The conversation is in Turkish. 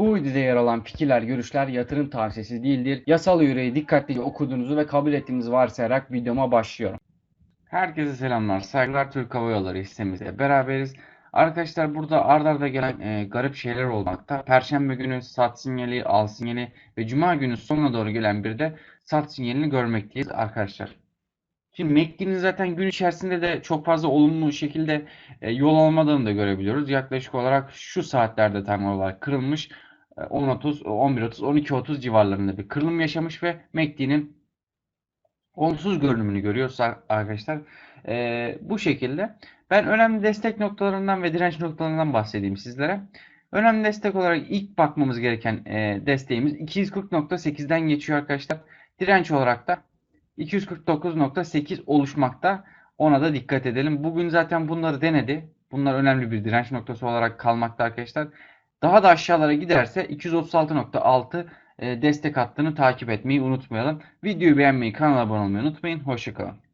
Bu videoda yer alan fikirler, görüşler yatırım tavsiyesi değildir. Yasal yüreği dikkatlice okuduğunuzu ve kabul ettiğinizi varsayarak videoma başlıyorum. Herkese selamlar, saygılar Türk Hava Yolları hissemizle beraberiz. Arkadaşlar burada ard arda gelen e, garip şeyler olmakta. Perşembe günü sat sinyali, al sinyali ve Cuma günü sonuna doğru gelen bir de sat sinyalini görmekteyiz arkadaşlar. Şimdi MACD'nin zaten gün içerisinde de çok fazla olumlu şekilde e, yol almadığını da görebiliyoruz. Yaklaşık olarak şu saatlerde tam olarak kırılmış. E, 10.30, 11.30, 12.30 civarlarında bir kırılım yaşamış ve MACD'nin olumsuz görünümünü görüyoruz ar- arkadaşlar. E, bu şekilde. Ben önemli destek noktalarından ve direnç noktalarından bahsedeyim sizlere. Önemli destek olarak ilk bakmamız gereken e, desteğimiz 240.8'den geçiyor arkadaşlar. Direnç olarak da 249.8 oluşmakta. Ona da dikkat edelim. Bugün zaten bunları denedi. Bunlar önemli bir direnç noktası olarak kalmakta arkadaşlar. Daha da aşağılara giderse 236.6 e, destek hattını takip etmeyi unutmayalım. Videoyu beğenmeyi, kanala abone olmayı unutmayın. Hoşçakalın.